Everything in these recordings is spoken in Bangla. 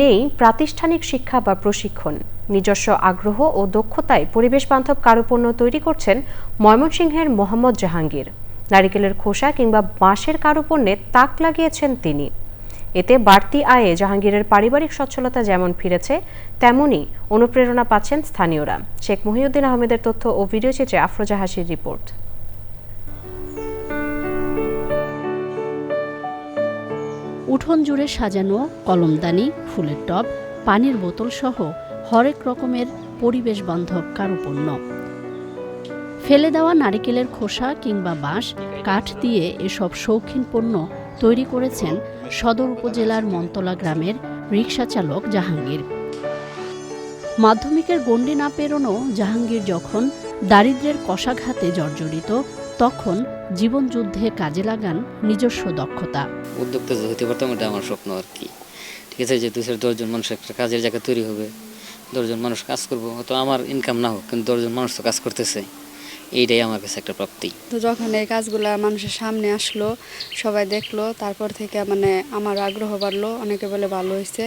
নেই প্রাতিষ্ঠানিক শিক্ষা বা প্রশিক্ষণ। নিজস্ব আগ্রহ ও দক্ষতায় পরিবেশ বান্ধব কারুপণ্য তৈরি করছেন ময়মনসিংহের মোহাম্মদ জাহাঙ্গীর। নারিকেলের খোসা কিংবা বাঁশের কারুপণ্যে তাক লাগিয়েছেন তিনি। এতে বাড়তি আয়ে জাহাঙ্গীরের পারিবারিক সচ্ছলতা যেমন ফিরেছে তেমনই অনুপ্রেরণা পাচ্ছেন স্থানীয়রা। শেখ মহিউদ্দিন আহমেদের তথ্য ও ভিডিও চিত্রে আফরোজা হাসির রিপোর্ট। উঠোন জুড়ে সাজানো কলমদানি, ফুলের টব, পানির বোতল সহ হরেক রকমের পরিবেশ বান্ধব কারুপণ্য। ফেলে দেওয়া নারিকেলের খোসা কিংবা বাঁশ, কাঠ দিয়ে এসব শৌখিন পণ্য তৈরি করেছেন সদর উপজেলার মন্তলা গ্রামের রিক্সা চালক জাহাঙ্গীর। মাধ্যমিকের গণ্ডি না পেরোনো জাহাঙ্গীর যখন দারিদ্র্যের কষাঘাতে জর্জরিত তখন জীবনযুদ্ধে কাজে লাগান নিজস্ব দক্ষতা। উদ্যোক্তা হতে পারতাম এটা আমার স্বপ্ন আর কি। ঠিক আছে যে দুই চার দশজন মানুষ একটা কাজের জায়গা তৈরি হবে দশজন মানুষ কাজ করব হয়তো আমার ইনকাম না হোক কিন্তু দশজন মানুষ তো কাজ করতেছে এইটাই আমার কাছে একটা প্রাপ্তি। তো যখন এই কাজগুলো মানুষের সামনে আসলো সবাই দেখল তারপর থেকে মানে আমার আগ্রহ বাড়লো অনেকে বলে ভালো হয়েছে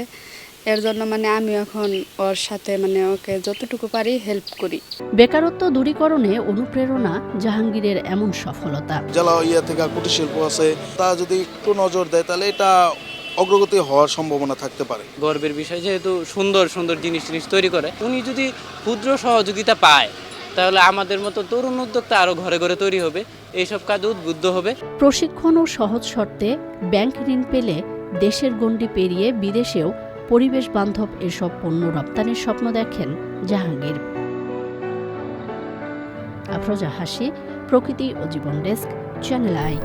এর জন্য মানে আমি এখন ওর সাথে মানে ওকে যতটুকু পারি হেল্প করি। বেকারত্ব দূরীকরণে অনুপ্রেরণা জাহাঙ্গীরের এমন সফলতা। জেলা ইয়া থেকে কুটির শিল্প আছে তা যদি একটু নজর দেয় তাহলে এটা অগ্রগতি হওয়ার সম্ভাবনা থাকতে পারে। গর্বের বিষয় যেহেতু সুন্দর সুন্দর জিনিস জিনিস তৈরি করে উনি যদি ক্ষুদ্র সহযোগিতা পায় তাহলে আমাদের মতো তরুণ উদ্যোক্তা আরও ঘরে ঘরে তৈরি হবে এইসব কাজে উদ্বুদ্ধ হবে। প্রশিক্ষণ ও সহজ শর্তে ব্যাংক ঋণ পেলে দেশের গণ্ডি পেরিয়ে বিদেশেও পরিবেশ বান্ধব এসব পণ্য রপ্তানির স্বপ্ন দেখেন জাহাঙ্গীর। আফরোজা হাসি, প্রকৃতি ও জীবন ডেস্ক, চ্যানেল আই।